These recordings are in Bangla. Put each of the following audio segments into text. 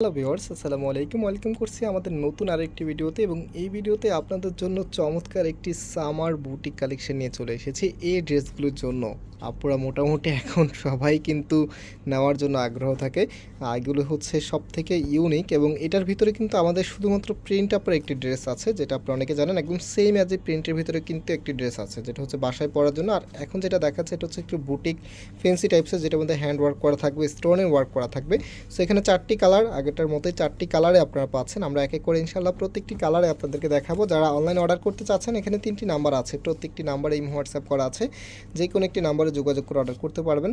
হ্যালো ভিউয়ার্স আসসালামু আলাইকুম। ওয়েলকাম করছি আমাদের নতুন আরেকটি ভিডিওতে এবং এই ভিডিওতে আপনাদের জন্য চমৎকার একটি সামার বুটিক কালেকশন নিয়ে চলে এসেছি। এই ড্রেসগুলোর জন্য। আপুরা মোটামুটি এখন সবাই কিন্তু নেওয়ার জন্য আগ্রহ থাকে। এগুলো হচ্ছে সব থেকে ইউনিক এবং এটার ভিতরে কিন্তু আমাদের শুধুমাত্র প্রিন্ট আপার একটি ড্রেস আছে, যেটা আপনারা অনেকে জানেন, একদম সেম অ্যাজ এ প্রিন্টের ভিতরে কিন্তু একটি ড্রেস আছে, যেটা হচ্ছে বাসায় পরার জন্য। আর এখন যেটা দেখাচ্ছে, এটা হচ্ছে একটু বুটিক ফেন্সি টাইপসের যেটার মধ্যে হ্যান্ড ওয়ার্ক করা থাকবে স্টোনের ওয়ার্ক করা থাকবে। সো এখানে চারটি কালার আগেরটার মতোই চারটি কালারে আপনারা পাচ্ছেন। আমরা এক এক করে ইনশাল্লাহ প্রত্যেকটি কালারে আপনাদেরকে দেখাবো। যারা অনলাইন অর্ডার করতে চাচ্ছেন, এখানে তিনটি নাম্বার আছে। প্রত্যেকটি নাম্বারে এই হোয়াটসঅ্যাপ করা আছে। যে কোনো একটি নাম্বারে যোগাযোগ করে অর্ডার করতে পারবেন।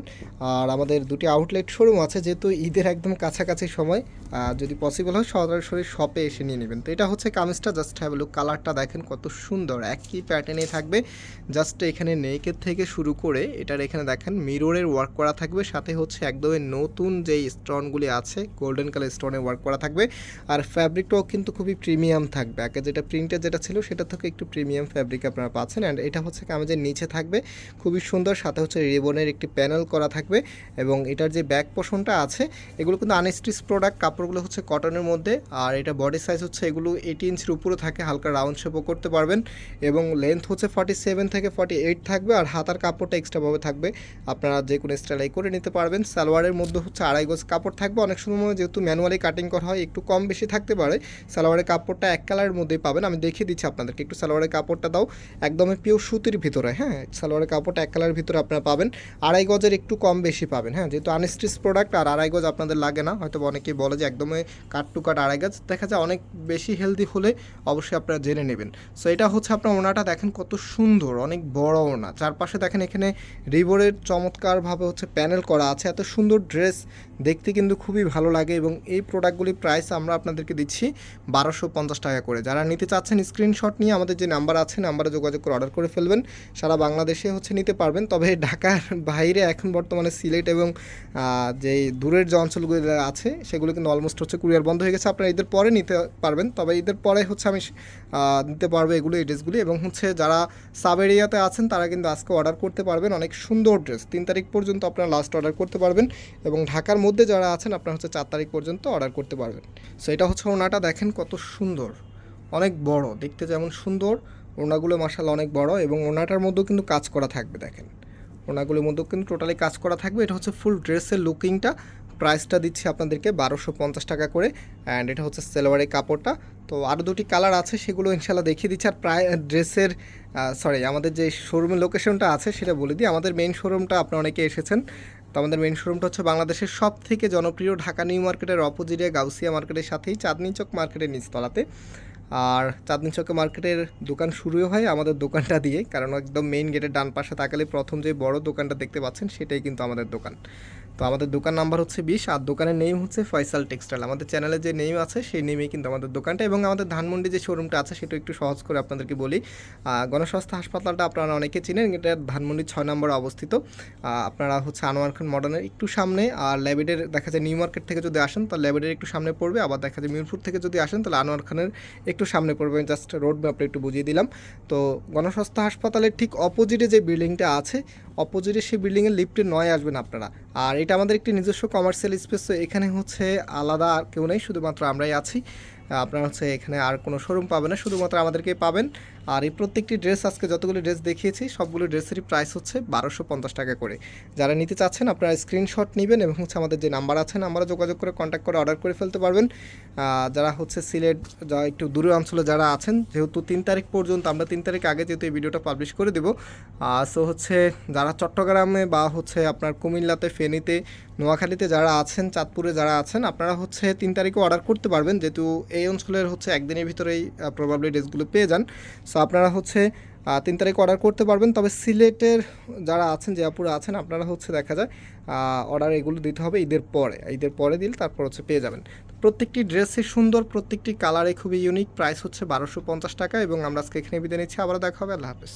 আর আমাদের দুটি আউটলেট শোরুম আছে, যেহেতু ঈদের একদম কাছাকাছি সময় যদি পসিবল হয় সরাসরি শপে এসে নিয়ে নেবেন। তো এটা হচ্ছে কামিজটা জাস্ট হ্যাভ লুক কালারটা দেখেন কত সুন্দর, একই প্যাটার্নে থাকবে। জাস্ট এখানে নেকের থেকে শুরু করে এটার এখানে দেখেন মিররের ওয়ার্ক করা থাকবে, সাথে হচ্ছে একদমই নতুন যেই স্টোনগুলি আছে গোল্ডেন কালার স্টোনের ওয়ার্ক করা থাকবে। আর ফ্যাব্রিকটাও কিন্তু খুবই প্রিমিয়াম থাকবে। আগে যেটা প্রিন্টের যেটা ছিল, সেটা থেকে একটু প্রিমিয়াম ফ্যাব্রিক আপনারা পাচ্ছেন। অ্যান্ড এটা হচ্ছে কামিজের নিচে থাকবে, খুবই সুন্দর, সাথে হচ্ছে রিবনের একটি প্যানেল করা থাকবে এবং এটার যে ব্যাক পোষণটা আছে, এগুলো কিন্তু আনস্টিচ প্রোডাক্ট, কাপড়গুলো হচ্ছে কটনের মধ্যে, আর এটা বডি সাইজ হচ্ছে এগুলো এইটি ইঞ্চির উপরে থাকে, হালকা রাউন্ড শেপও করতে পারবেন এবং লেন্থ হচ্ছে ফর্টি সেভেন থেকে ফর্টি এইট থাকবে আর হাতার কাপড়টা এক্সট্রাভাবে থাকবে। আপনারা যে কোনো স্টাইলাই করে নিতে পারবেন। সালোয়ারের মধ্যে হচ্ছে আড়াই গজ কাপড় থাকবে। অনেক সময় যেহেতু ম্যানুয়ালি কাটিং করা হয়, একটু কম বেশি থাকতে পারে। সালোয়ারের কাপড়টা এক কালারের মধ্যেই পাবেন। আমি দেখিয়ে দিচ্ছি আপনাদেরকে। একটু সালোয়ারের কাপড়টা দাও, একদমই পিওর সুতির ভিতরে হ্যাঁ? সালোয়ারের কাপড়টা এক কালারের ভিতরে আপনারা পাবেন। আড়াই গজের একটু কম বেশি পাবেন হ্যাঁ? যেহেতু আনস্টিচ প্রোডাক্ট আর আড়াই গজ আপনাদের লাগে না। হয়তো অনেকে বলে যে একদমই কাট টু কাট আড়াই গজ। দেখা যায় অনেক বেশি হেলদি হলে অবশ্যই আপনারা জেনে নেবেন। সো এটা হচ্ছে আপনার ওনাটা দেখেন কত সুন্দর, অনেক বড় ওনা চারপাশে দেখেন এখানে রিবরের চমৎকারভাবে হচ্ছে প্যানেল করা আছে। এত সুন্দর ড্রেস দেখতে কিন্তু খুবই ভালো লাগে এবং এই প্রোডাক্টগুলির প্রাইস আমরা আপনাদেরকে দিচ্ছি বারোশো পঞ্চাশ টাকা করে। যারা নিতে চাচ্ছেন স্ক্রিনশট নিয়ে আমাদের যে নাম্বার আছে নাম্বারে যোগাযোগ করে অর্ডার করে ফেলবেন। সারা বাংলাদেশে হচ্ছে নিতে পারবেন। তবে ঢাকার বাইরে এখন বর্তমানে সিলেট এবং যে দূরের যে অঞ্চলগুলি আছে, সেগুলো কিন্তু অলমোস্ট হচ্ছে কুরিয়ার বন্ধ হয়ে গেছে। আপনারা ঈদের পরে নিতে পারবেন। তবে ঈদের পরে হচ্ছে আমি নিতে পারব এগুলো, এই ড্রেসগুলি এবং হচ্ছে যারা সাব এরিয়াতে আছেন, তারা কিন্তু আজকে অর্ডার করতে পারবেন। অনেক সুন্দর ড্রেস তিন তারিখ পর্যন্ত আপনারা লাস্ট অর্ডার করতে পারবেন এবং ঢাকার মধ্যে যারা আছেন, আপনারা হচ্ছে চার তারিখ পর্যন্ত অর্ডার করতে পারবেন। সো এটা হচ্ছে ওনাটা দেখেন কত সুন্দর। অনেক বড়, দেখতে যেমন সুন্দর। ওনাগুলো মার্শাল অনেক বড় এবং ওনাটার মধ্যেও কিন্তু কাজ করা থাকবে, দেখেন। ওনাগুলোর মধ্যেও কিন্তু টোটালি কাজ করা থাকবে। এটা হচ্ছে ফুল ড্রেসের লুকিংটা প্রাইসটা দিচ্ছি আপনাদেরকে বারোশো পঞ্চাশ টাকা করে অ্যান্ড এটা হচ্ছে সেলোয়ারের কাপড়টা। তো আরও দুটি কালার আছে, সেগুলো ইনশাল্লাহ দেখিয়ে দিচ্ছি। আর প্রায় ড্রেসের সরি আমাদের যে শোরুমের লোকেশনটা আছে, সেটা বলে দিই। আমাদের মেইন শোরুমটা আপনারা অনেকে এসেছেন তো আমাদের মেন শোরুমটা হচ্ছে বাংলাদেশের সব থেকে জনপ্রিয় ঢাকা নিউ মার্কেটের অপোজিটে গাউসিয়া মার্কেটের সাথেই চাঁদনি চক মার্কেটের নিচতলাতে। আর চাঁদনি চকে মার্কেটের দোকান শুরু হয় আমাদের দোকানটা দিয়ে, কারণ একদম মেইন গেটের ডান পাশে তাকালে প্রথম যে বড় দোকানটা দেখতে পাচ্ছেন সেটাই কিন্তু আমাদের দোকান। তো আমাদের দোকান নাম্বার হচ্ছে বিশ, আর দোকানের নেম হচ্ছে ফয়সাল টেক্সটাইল। আমাদের চ্যানেলে যে নেম আছে, সেই নেমেই কিন্তু আমাদের দোকানটা। এবং আমাদের ধানমন্ডি যে শোরুমটা আছে, সেটা একটু সহজ করে আপনাদেরকে বলি। গণস্বাস্থ্য হাসপাতালটা আপনারা অনেকে চিনেন, এটা ধানমন্ডি ছয় নম্বরে অবস্থিত। আপনারা হচ্ছে আনোয়ার খান মডার্নের একটু সামনে, আর ল্যাবিডের, দেখা যায় নিউ মার্কেট থেকে যদি আসেন, তাহলে ল্যাবিডের একটু সামনে পড়বে, আবার দেখা যায় মিরপুর থেকে যদি আসেন, তাহলে আনোয়ার খানের একটু সামনে পড়বে। আমি জাস্ট রোড ম্যাপটা একটু বুঝিয়ে দিলাম। তো গণস্বাস্থ্য হাসপাতালের ঠিক অপোজিটে যে বিল্ডিংটা আছে অপোজিটে সেই বিল্ডিংয়ের লিফটে নয় আসবেন আপনারা। আর এটা আমাদের একটি নিজস্ব কমার্শিয়াল স্পেস তো এখানে হচ্ছে আলাদা আর কেউ নেই, শুধুমাত্র আমরাই আছি। আপনারা হচ্ছে এখানে আর কোনো শোরুম পাবেন না, শুধুমাত্র আমাদেরকেই পাবেন। আর এই প্রত্যেকটি ড্রেস আজকে যতগুলো ড্রেস দেখিয়েছি, সবগুলো ড্রেসেরই প্রাইস হচ্ছে বারোশো পঞ্চাশ টাকা করে। যারা নিতে চাচ্ছেন, আপনারা স্ক্রিনশট নেবেন এবং হচ্ছে আমাদের যে নাম্বার আছে নাম্বারে যোগাযোগ করে কন্ট্যাক্ট করে অর্ডার করে ফেলতে পারবেন। যারা হচ্ছে সিলেট, যা একটু দূরের অঞ্চলে যারা আছেন, যেহেতু তিন তারিখ পর্যন্ত, আমরা তিন তারিখ আগে যেহেতু এই ভিডিওটা পাবলিশ করে দেবো সো হচ্ছে যারা চট্টগ্রামে বা হচ্ছে আপনার কুমিল্লাতে, ফেনীতে, নোয়াখালীতে যারা আছেন, চাঁদপুরে যারা আছেন, আপনারা হচ্ছে তিন তারিখে অর্ডার করতে পারবেন, যেহেতু এই অঞ্চলের হচ্ছে একদিনের ভিতরেই প্রবাবলি ড্রেসগুলো পেয়ে যান। আপনারা হচ্ছে তিন তারিখ অর্ডার করতে পারবেন। তবে সিলেটের যারা আছেন, জয়াপুরে আছেন, আপনারা হচ্ছে দেখা যায় অর্ডার এগুলো দিতে হবে ঈদের পরে। ঈদের পরে দিলে তারপর হচ্ছে পেয়ে যাবেন। প্রত্যেকটি ড্রেসই সুন্দর, প্রত্যেকটি কালারে খুবই ইউনিক প্রাইস হচ্ছে বারোশো পঞ্চাশ টাকা এবং আমরা আজকে এখানে বিদায় নিচ্ছি। আবার দেখা হবে। আল্লাহ হাফেজ।